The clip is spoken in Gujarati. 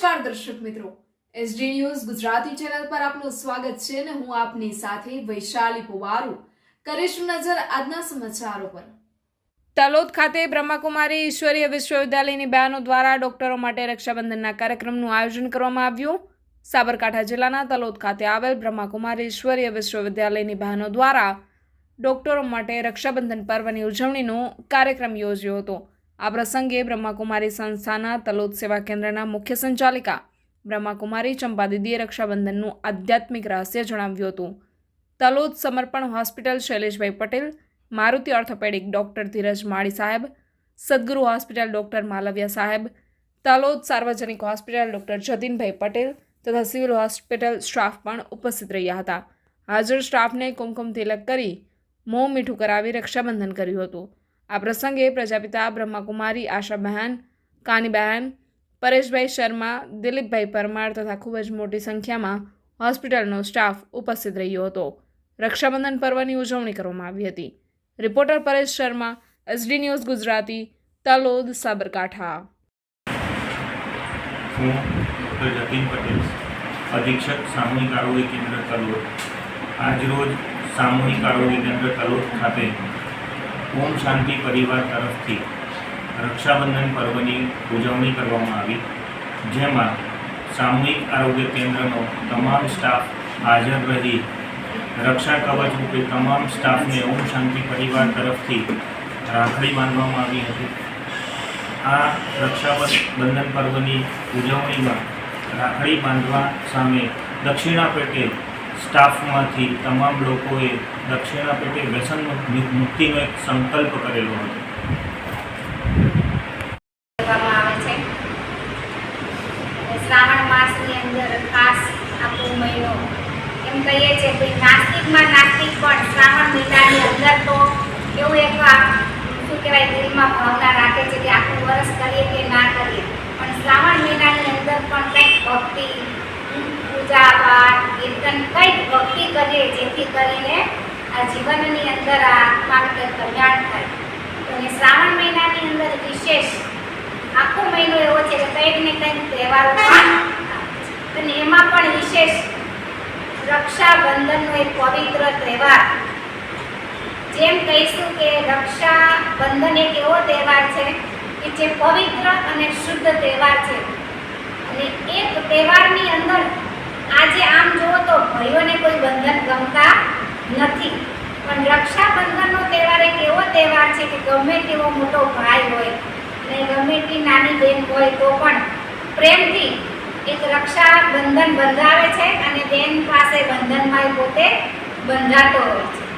નમસ્કાર દર્શક મિત્રો. એસડી ન્યૂઝ ગુજરાતી ચેનલ પર આપનું સ્વાગત છે અને હું આપની સાથે વૈશાલી પુવારુ. કરીશું નજર આજના સમાચારો પર. તલોદ ખાતે બ્રહ્માકુમારી ઈશ્વરીય વિશ્વવિદ્યાલયની બહેનો દ્વારા ડોક્ટરો માટે રક્ષાબંધનના કાર્યક્રમનું આયોજન કરવામાં આવ્યું. સાબરકાંઠા જિલ્લાના તલોદ ખાતે આવેલ બ્રહ્માકુમારી ઈશ્વરીય વિશ્વવિદ્યાલયની બહેનો દ્વારા ડોક્ટરો માટે રક્ષાબંધન પર્વની ઉજવણીનો કાર્યક્રમ યોજ્યો હતો. આ પ્રસંગે બ્રહ્માકુમારી સંસ્થાના તલોદ સેવા કેન્દ્રના મુખ્ય સંચાલિકા બ્રહ્માકુમારી ચંપાદીદીએ રક્ષાબંધનનું આધ્યાત્મિક રહસ્ય જણાવ્યું હતું. Talod Samarpan hospital Shaileshbhai Patel, Maruti orthopaedic doctor Dhiraj Mali સાહેબ, સદગુરુ હોસ્પિટલ ડૉક્ટર માલવ્યા સાહેબ, તલોદ સાર્વજનિક હોસ્પિટલ ડૉક્ટર જતીનભાઈ પટેલ તથા સિવિલ હોસ્પિટલ સ્ટાફ પણ ઉપસ્થિત રહ્યા હતા. હાજર સ્ટાફને કુમકુમ તિલક કરી મોં મીઠું કરાવી રક્ષાબંધન કર્યું હતું. આ પ્રસંગે પ્રજાપિતા બ્રહ્માકુમારી, આશાબહેન, કાનીબહેન, પરેશભાઈ શર્મા, દિલીપભાઈ પરમાર તથા ખૂબ જ મોટી સંખ્યામાં હોસ્પિટલનો સ્ટાફ ઉપસ્થિત રહ્યો હતો. રક્ષાબંધન પર્વની ઉજવણી કરવામાં આવી હતી. Reporter Paresh Sharma, SD news Gujarati, Talod, Sabarkantha. Jatin Patel, અધિક્ષક સામૂહિક આરોગ્ય કેન્દ્ર તલોદ. આજરોજ સામૂહિક આરોગ્ય કેન્દ્ર તલોદ ખાતે ઓમ શાંતિ પરિવાર તરફથી રક્ષાબંધન પર્વની ઉજવણી કરવામાં આવી, જેમાં સામૂહિક આરોગ્ય કેન્દ્રનો તમામ સ્ટાફ હાજર રહી, રક્ષા કવચ રૂપે તમામ સ્ટાફને ઓમ શાંતિ પરિવાર તરફથી રાખડી બાંધવામાં આવી હતી. આ રક્ષાબંધન પર્વની ઉજવણીમાં રાખડી બાંધવા સામે દક્ષિણા પેટે સ્ટાફમાંથી તમામ લોકોએ દક્ષિણા પેટે વ્યસન મુક્તિનો એક સંકલ્પ કરેલો હતો. શ્રાવણ નાસ્તિકમાં નાસ્તિક પણ શ્રાવણ મહિનાની અંદર તો એવું એક શું કહેવાય, દિલમાં ભાવના રાખે છે કે આખું વર્ષ કરીએ કે ના કરીએ. પણ શ્રાવણ મહિનાની અંદર પણ કંઈક ભક્તિ પૂજા પાઠ કીર્તન કંઈક ભક્તિ કરીએ જેથી કરીને આ જીવનની અંદર આ આત્માનું કંઈક કલ્યાણ થાય અને શ્રાવણ મહિનાની અંદર વિશેષ આખો મહિનો એવો છે કે આજે આમ જુઓ તો ભાઈઓને કોઈ બંધન ગમતા નથી. પણ રક્ષાબંધનનો તહેવાર એક એવો તહેવાર છે કે ગમે તેવો મોટો ભાઈ હોય અને ગમે તે નાની બેન હોય તો પણ પ્રેમથી એક રક્ષા બંધન બંધાવે છે અને બેન પાસે બંધનમાં પોતે બંધાતો હોય છે.